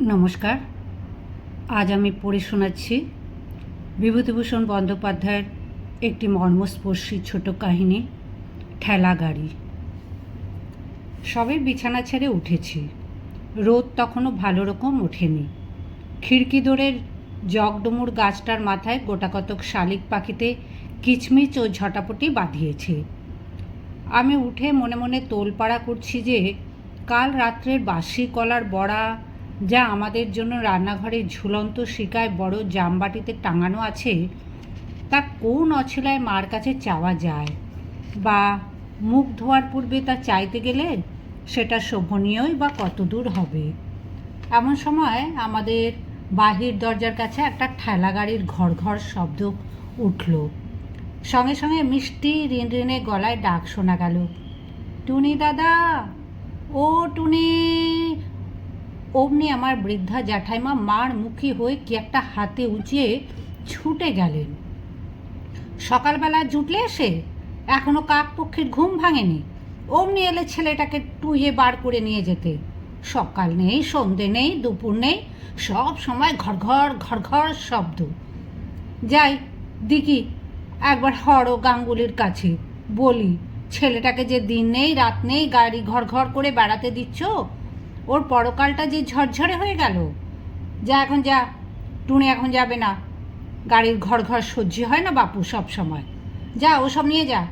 নমস্কার। আজ আমি পড়ে শোনাচ্ছি বিভূতিভূষণ বন্দ্যোপাধ্যায়ের একটি মর্মস্পর্শী ছোট কাহিনী, ঠেলা গাড়ি। সবে বিছানা ছেড়ে উঠেছি। রোদ তখনও ভালো রকম ওঠেনি। খিড়কি দোরের জগডমুর গাছটার মাথায় গোটাকতক শালিক পাখিতে কিচমিচ ও ঝটাপটি বাঁধিয়েছে। আমি উঠে মনে মনে তোলপাড়া করছি যে, কাল রাত্রের বাসি কলার বড়া যা আমাদের জন্য রান্নাঘরে ঝুলন্ত শিকায় বড় জামবাটিতে টাঙানো আছে, তা কোন অছিলায় মার কাছে চাওয়া যায়? বা মুখ ধোয়ার পূর্বে তা চাইতে গেলে সেটা শোভনীয়ই বা কতদূর হবে? এমন সময় আমাদের বাহির দরজার কাছে একটা ঠেলা গাড়ির ঘর ঘর শব্দ উঠল। সঙ্গে সঙ্গে মিষ্টি ঋণে গলায় ডাক শোনা গেল, টুনি দাদা! ও টুনি! অমনি আমার বৃদ্ধা জ্যাঠাইমা মার মুখী হয়ে কি একটা হাতে উঁচিয়ে ছুটে গেলেন। সকালবেলা জুটলে এসে? এখনও কাক পক্ষীর ঘুম ভাঙেনি। অমনি এলে ছেলেটাকে টুইয়ে বার করে নিয়ে যেতে। সকাল নেই, সন্ধে নেই, দুপুর নেই, সব সময় ঘর ঘর ঘর ঘর শব্দ। যাই, দিকি, একবার হরো গাঙ্গুলির কাছে। বলি, ছেলেটাকে যে দিন নেই, রাত নেই, গাড়ি ঘর ঘর করে বেড়াতে দিচ্ছ? ওর পরকালটা যে ঝরঝরে হয়ে গেল। যা এখন যা, টুনি এখন যাবে না। গাড়ির ঘর ঘর সহ্য হয় না বাপু সব সময়। যা, ওসব নিয়ে যা।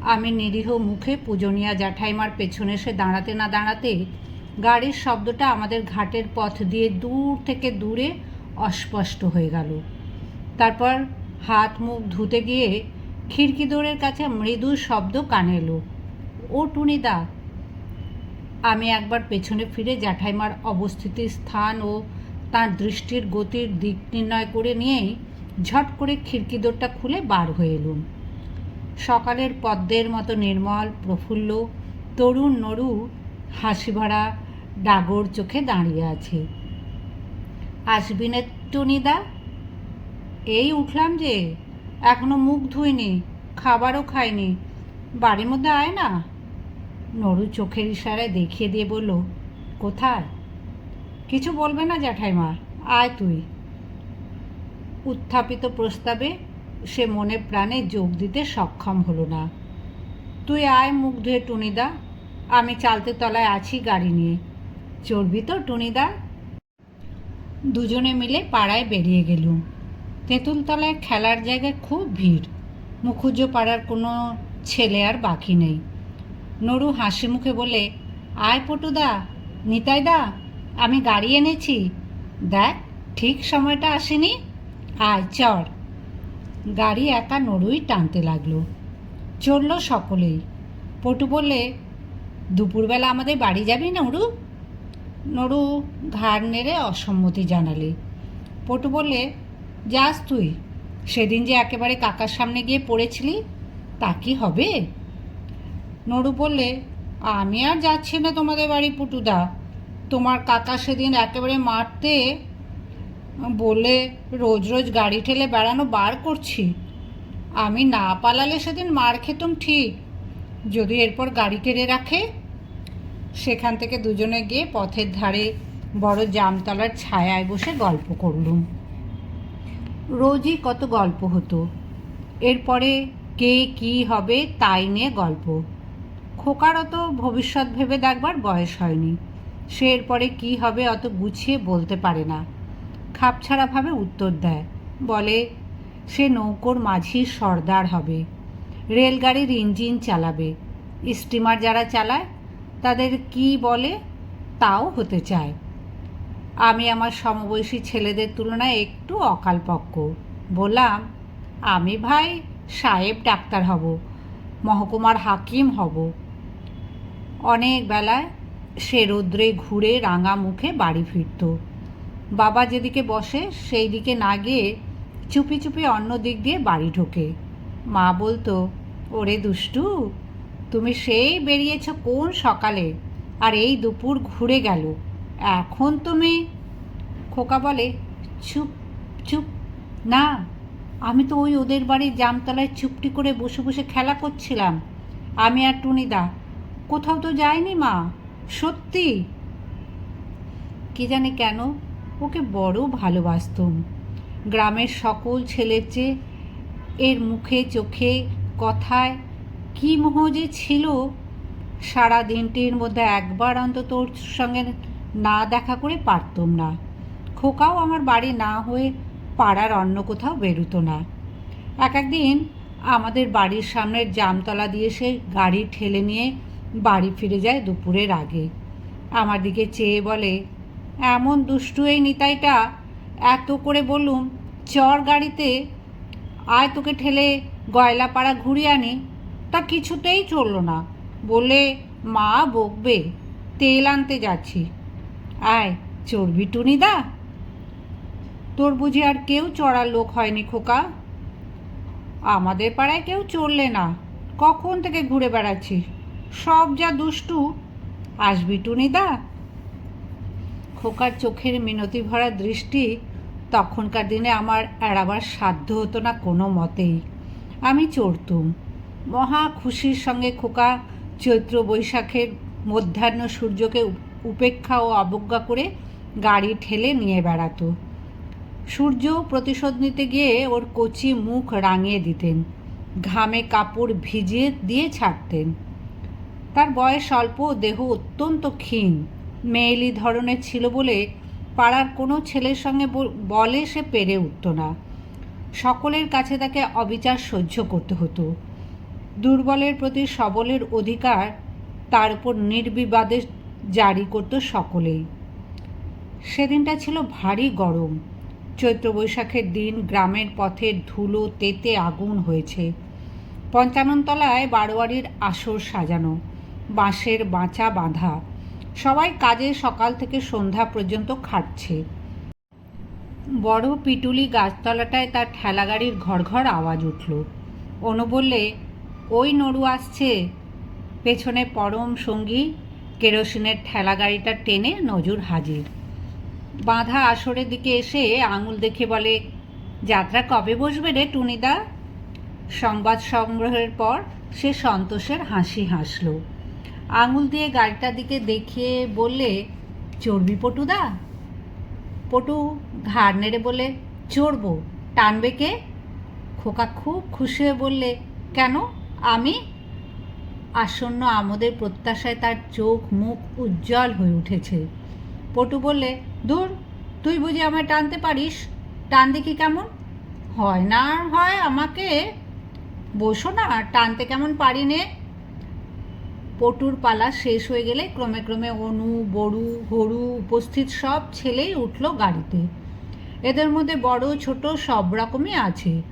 আমি নিরীহ মুখে পূজনীয়া জ্যাঠাইমার পেছনে এসে দাঁড়াতে না দাঁড়াতে গাড়ির শব্দটা আমাদের ঘাটের পথ দিয়ে দূর থেকে দূরে অস্পষ্ট হয়ে গেল। তারপর হাত মুখ ধুতে গিয়ে খিড়কি দৌড়ের কাছে মৃদু শব্দ কানে এলো। ও টুনিদা আমি একবার পেছনে ফিরে জ্যাঠাইমার অবস্থিতির স্থান ও তার দৃষ্টির গতির দিক নির্ণয় করে নিয়েই ঝট করে খিড়কি দোরটা খুলে বার হয়ে এলুম। সকালের পদ্মের মতো নির্মল, প্রফুল্ল, তরুণ নরু হাসি ভরা ডাগর চোখে দাঁড়িয়ে আছে। আসবি না টুনিদা? এই উঠলাম যে, এখনও মুখ ধুইনি, খাবারও খাইনি, বাড়ির মধ্যে আয় না। নরু চোখের ইশারায় দেখিয়ে দিয়ে বলল, কোথায়? কিছু বলবে না জ্যাঠাইমা, আয় তুই। উত্থাপিত প্রস্তাবে সে মনে প্রাণে যোগ দিতে সক্ষম হলো না। তুই আয় মুখ ধুয়ে, টুনিদা, আমি চালতে তলায় আছি গাড়ি নিয়ে। চড়বি তো, টুনিদা? দুজনে মিলে পাড়ায় বেরিয়ে গেলুম। তেঁতুলতলায় খেলার জায়গায় খুব ভিড়। মুখুজ্জ পাড়ার কোনো ছেলে আর বাকি নেই। নরু হাসি মুখে বলে, আয় পটুদা, নিতাইদা, আমি গাড়ি এনেছি। দেখ, ঠিক সময়টা আসেনি। আয়, চড়। গাড়ি একা নড়ুই টানতে লাগল। চলল সকলেই। পটু বললে, দুপুরবেলা আমাদের বাড়ি যাবি নড়ু নড়ু ঘাড় নেড়ে অসম্মতি জানালে। পটু বললে, যাস তুই, সেদিন যে একেবারে কাকার সামনে গিয়ে পড়েছিলি, তা কি হবে? নড়ু বললে, আমি আর যাচ্ছি না তোমাদের বাড়ি, পুটুদা। তোমার কাকা সেদিন একেবারে মারতে বলে রোজ রোজ গাড়ি ঠেলে বেড়ানো বার করছি। আমি না পালালে সেদিন মার খেতুম ঠিক। যদি এরপর গাড়ি কেড়ে রাখে? সেখান থেকে দুজনে গিয়ে পথের ধারে বড় জামতলার ছায়ায় বসে গল্প করলুম। রোজই কত গল্প হতো। এরপরে কে কি হবে তাই নিয়ে গল্প। খোকার অত ভবিষ্যৎ ভেবে দেখবার বয়স হয়নি। সে এরপরে কি হবে অত গুছিয়ে বলতে পারে না। খাপছাড়াভাবে উত্তর দেয়, বলে, সে নৌকোর মাঝি সর্দার হবে। রেলগাড়ির ইঞ্জিন চালাবে। স্টিমার যারা চালায়, তাদের কি বলে তাও হতে চায়। আমি আমার সমবয়সী ছেলেদের তুলনায় একটু অকালপক্ক। বললাম, আমি ভাই সাহেব ডাক্তার হব, মহকুমার হাকিম হব। অনেক বেলায় সে রৌদ্রে ঘুরে রাঙা মুখে বাড়ি ফিরত। বাবা যেদিকে বসে সেই দিকে না গিয়ে চুপি চুপি অন্য দিক দিয়ে বাড়ি ঢোকে। মা বলতো, ওরে দুষ্টু, তুমি সেই বেরিয়েছ কোন সকালে? আর এই দুপুর ঘুরে গেল। এখন তুমি খোকা বলে, চুপ চুপ, না, আমি তো ওই ওদের বাড়ির জামতলায় চুপটি করে বসে বসে খেলা করছিলাম। আমি আর টুনিদা কোথাও তো যায়নি মা, সত্যি। কে জানে কেন ওকে বড় ভালোবাসতুম। গ্রামের সকল ছেলের চেয়ে এর মুখে চোখে কথায় কী মোহ যে ছিল, সারা দিনটির মধ্যে একবার অন্তত ওর সঙ্গে না দেখা করে পারতুম না। খোকাও আমার বাড়ি না হয়ে পাড়ার অন্য কোথাও বেরোতো না। এক একদিন আমাদের বাড়ির সামনের জামতলা দিয়ে সে গাড়ি ঠেলে নিয়ে বাড়ি ফিরে যায় দুপুরের আগে। আমার দিকে চেয়ে বলে, এমন দুষ্টু এই নিতাইটা, এত করে বললুম, চর গাড়িতে আয় তোকে ঠেলে গয়লাপাড়া ঘুরিয়ে আনি। তা কিছুতেই চলল না। বলে, মা বকবে, তেল আনতে যাচ্ছি। আয়, চর্বি টুনিদা তোর বুঝি আর কেউ চড়ার লোক হয়নি খোকা। আমাদের পাড়ায় কেউ চললে না। কখন থেকে ঘুরে বেড়াচ্ছি সব যা দুষ্টু, আসবি টুনিদা খোকার চোখের মিনতি ভরা দৃষ্টি তখনকার দিনে আমার এড়াবার সাধ্য হতো না কোনো মতেই। আমি চড়তুম। মহা খুশির সঙ্গে খোকা চৈত্র বৈশাখের মধ্যাহ্ন সূর্যকে উপেক্ষা ও অবজ্ঞা করে গাড়ি ঠেলে নিয়ে বেড়াতো। সূর্য প্রতিশোধ নিতে গিয়ে ওর কচি মুখ রাঙিয়ে দিতেন। ঘামে কাপড় ভিজিয়ে দিয়ে ছাড়তেন। তার বয়স অল্প, দেহ অত্যন্ত ক্ষীণ। মেয়েলি ধরনের ছিল বলে পাড়ার কোনো ছেলের সঙ্গে বলে সে পেরে উঠত না। সকলের কাছে তাকে অবিচার সহ্য করতে হতো। দুর্বলের প্রতি সবলের অধিকার তার উপর নির্বিবাদে জারি করত সকলেই। সেদিনটা ছিল ভারী গরম। চৈত্র বৈশাখের দিন গ্রামের পথে ধুলো, তেতে আগুন হয়েছে। পঞ্চাননতলায় বারোয়ারির আসর সাজানো। বাঁশের বাঁচা বাঁধা। সবাই কাজে সকাল থেকে সন্ধ্যা পর্যন্ত খাটছে। বড় পিটুলি গাছতলাটায় তার ঠেলাগাড়ির ঘর ঘর আওয়াজ উঠল। অনু বললে, ওই নড়ু আসছে। পেছনে পরম সঙ্গী, কেরোসিনের ঠেলা গাড়িটা টেনে নজর হাজির। বাঁধা আসরের দিকে এসে আঙুল দেখে বলে, যাত্রা কবে বসবে রে টুনিদা? সংবাদ সংগ্রহের পর সে সন্তোষের হাসি হাসল। আঙুল দিয়ে গাড়িটার দিকে দেখিয়ে বললে, চড়বি পটুদা পটু ঘাড় নেড়ে বলে চড়বো, টানবে কে? খোকা খুব খুশি হয়ে বললে, কেন? আমি? আসন্ন আমাদের প্রত্যাশায় তার চোখ মুখ উজ্জ্বল হয়ে উঠেছে। পটু বললে, দূর, তুই বুঝি আমায় টানতে পারিস? টান দেখি কেমন? হয় না হয় আমাকে? বসো না, টানতে কেমন পারি নে? পটুর পালা শেষ হয়ে গেলে ক্রমে ক্রমে অনু, বড়ু হরু উপস্থিত সব ছেলেই উঠল গাড়িতে। এদের মধ্যে বড়, ছোট সব রকমই আছে।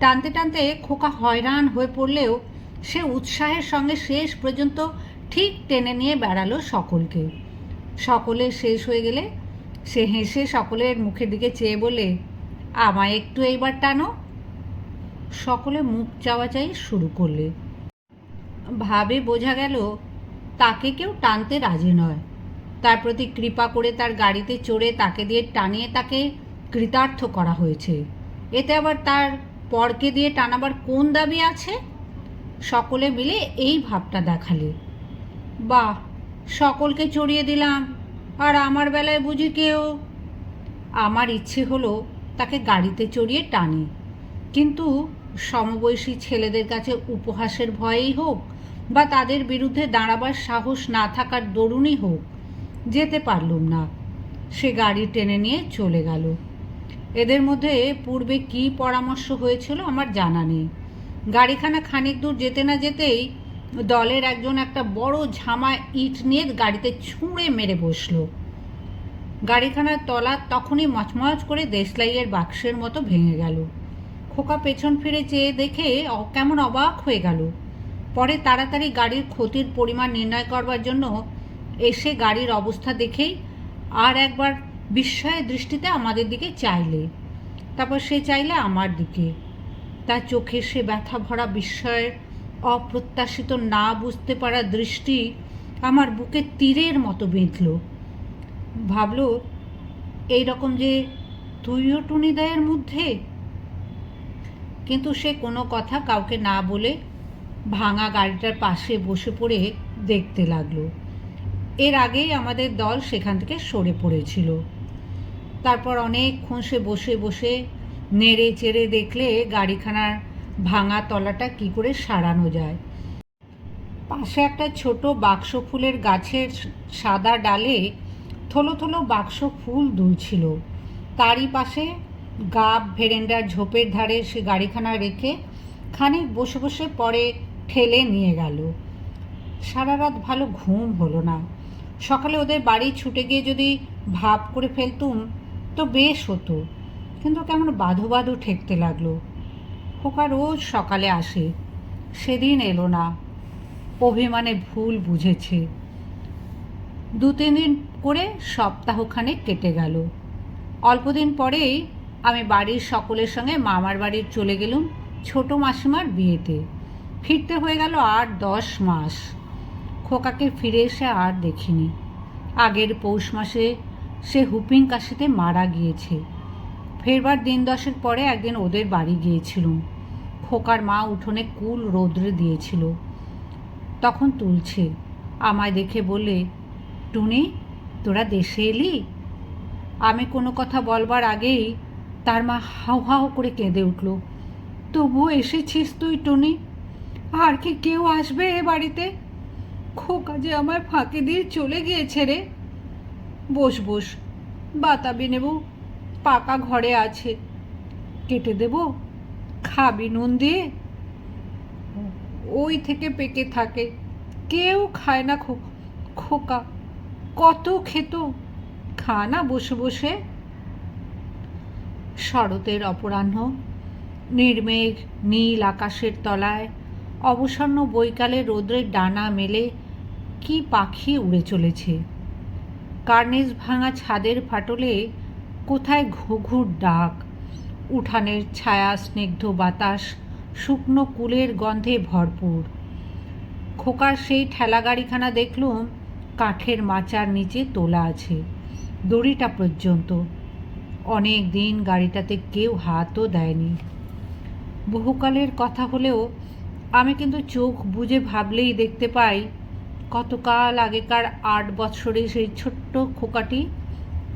টানতে টানতে খোকা হয়রান হয়ে পড়লেও সে উৎসাহের সঙ্গে শেষ পর্যন্ত ঠিক টেনে নিয়ে বেড়ালো সকলকে। সকলে শেষ হয়ে গেলে সে হেসে সকলের মুখের দিকে চেয়ে বলে আমায় একটু এইবার টানো। সকলে মুখ চাওয়া চাই শুরু করলে। ভাবে বোঝা গেল, তাকে কেউ টানতে রাজি নয়। তার প্রতি কৃপা করে তার গাড়িতে চড়ে তাকে দিয়ে টানিয়ে তাকে কৃতার্থ করা হয়েছে। এতে আবার তার পরকে দিয়ে টানাবার কোন দাবি আছে? সকলে মিলে এই ভাবটা দেখালে। বাহ, সকলকে চড়িয়ে দিলাম, আর আমার বেলায় বুঝি কেউ? আমার ইচ্ছে হলো তাকে গাড়িতে চড়িয়ে টানি। কিন্তু সমবয়সী ছেলেদের কাছে উপহাসের ভয়েই হোক বা তাদের বিরুদ্ধে দাঁড়াবার সাহস না থাকার দরুণই হোক, যেতে পারলুম না। সে গাড়ি টেনে নিয়ে চলে গেল। এদের মধ্যে পূর্বে কি পরামর্শ হয়েছিল আমার জানা নেই। গাড়িখানা খানিক দূর যেতে না যেতেই দলের একজন একটা বড় ঝামা ইট নিয়ে গাড়িতে ছুঁড়ে মেরে বসল। গাড়িখানার তলা তখনই মচমচ করে দেশলাইয়ের বাক্সের মতো ভেঙে গেল। খোকা পেছন ফিরে চেয়ে দেখে কেমন অবাক হয়ে গেল। পরে তাড়াতাড়ি গাড়ির ক্ষতির পরিমাণ নির্ণয় করবার জন্য এসে গাড়ির অবস্থা দেখেই আর একবার বিস্ময়ের দৃষ্টিতে আমাদের দিকে চাইলে। তারপর সে চাইলে আমার দিকে। তার চোখে সে ব্যথা ভরা বিস্ময়ের অপ্রত্যাশিত না বুঝতে পারা দৃষ্টি আমার বুকে তীরের মতো বেঁধল। ভাবল এই রকম যে তুইও টুনিদয়ের মধ্যে? কিন্তু সে কোনো কথা কাউকে না বলে ভাঙা গাড়িটার পাশে বসে পড়ে দেখতে লাগল। এর আগেই আমাদের দল সেখান থেকে সরে পড়েছিল। তারপর অনেকক্ষণ সে বসে বসে নেড়ে চেড়ে দেখলে গাড়িখানার ভাঙা তলাটা কি করে সারানো যায়। পাশে একটা ছোট বাক্স ফুলের গাছের সাদা ডালে থলো থলো বাক্স ফুল দুলছিল। তারই পাশে গাব ভেরেন্ডার ঝোপের ধারে সে গাড়িখানা রেখে খানিক বসে বসে পরে ঠেলে নিয়ে গেল। সারা রাত ভালো ঘুম হলো না। সকালে ওদের বাড়ি ছুটে গিয়ে যদি ভাব করে ফেলতুম, তো বেশ হতো। কিন্তু কেমন বাধো বাধো ঠেকতে লাগল। খোকা রোজ সকালে আসে। সেদিন এলো না। অভিমানে ভুল বুঝেছে। দু তিন দিন করে সপ্তাহখানে কেটে গেল। অল্পদিন পরেই আমি বাড়ির সকলের সঙ্গে মামার বাড়ি চলে গেলুম ছোট মাসিমার বিয়েতে। ফিরতে হয়ে গেল আট দশ মাস। খোকাকে ফিরে এসে আর দেখিনি। আগের পৌষ মাসে সে হুপিং কাশিতে মারা গিয়েছে। ফেরবার দিন দশের পরে একদিন ওদের বাড়ি গিয়েছিলুম। খোকার মা উঠোনে কুল রোদ্রে দিয়েছিল। তখন তুলছে। আমায় দেখে বলে, টুনি, তোরা দেশে এলি? আমি কোনো কথা বলবার আগেই তার মা হাউ হাউ করে কেঁদে উঠল। তবুও এসেছিস তুই, টুনি? আর কি কেউ আসবে এ বাড়িতে? খোকা যে আমার ফাঁকি দিয়ে চলে গিয়েছে রে। বস বস, বাতাবি নেব, পাকা ঘরে আছে। কেটে দেব, খাবি নুন দিয়ে? ওই থেকে পেকে থাকে। কেউ খায় না খো, খোকা, কত খেত। খা না বসে বসে। শরতের অপরাহ্ন, নির্মেঘ, নীল আকাশের তলায়। অবসন্ন বৈকালে রোদ্রের ডানা মেলে কি পাখি উড়ে চলেছে? কার্নিস ভাঙা ছাদের ফাটলে কোথায় ঘুঘুর ডাক? উঠানের ছায়া, স্নিগ্ধ বাতাস, শুকনো কুলের গন্ধে ভরপুর। খোকার সেই ঠেলা গাড়িখানা দেখলুম, কাঠের মাচার নিচে তোলা আছে, দড়িটা পর্যন্ত। অনেক দিন গাড়িটাতে কেউ হাতও দেয়নি। বহুকালের কথা হলেও আমি কিন্তু চোখ বুঝে ভাবলেই দেখতে পাই কতকাল আগেকার আট বছরে সেই ছোট্ট খোকাটি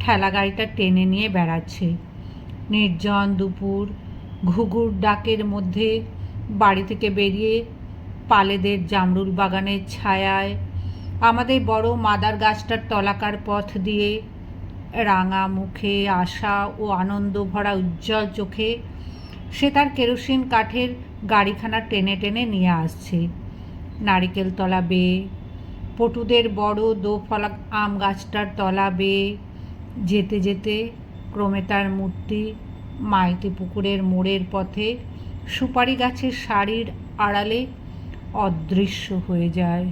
ঠেলা গাড়িটা টেনে নিয়ে বেড়াচ্ছে। নির্জন দুপুর, ঘুঘুর ডাকের মধ্যে বাড়ি থেকে বেরিয়ে পালেদের জামরুল বাগানের ছায়ায়, আমাদের বড় মাদার গাছটার তলাকার পথ দিয়ে রাঙা মুখে আশা ও আনন্দ ভরা উজ্জ্বল চোখে সে তার কেরোসিন কাঠের গাড়িখানা টেনে টেনে নিয়ে আসছে। নারিকেল তলা বেয়ে পটুদের বড় দোফলা আম গাছটার তলা বেয়ে যেতে যেতে ক্রমে তার মূর্তি মাইতি পুকুরের মোড়ের পথে সুপারি গাছের শাড়ির আড়ালে অদৃশ্য হয়ে যায়।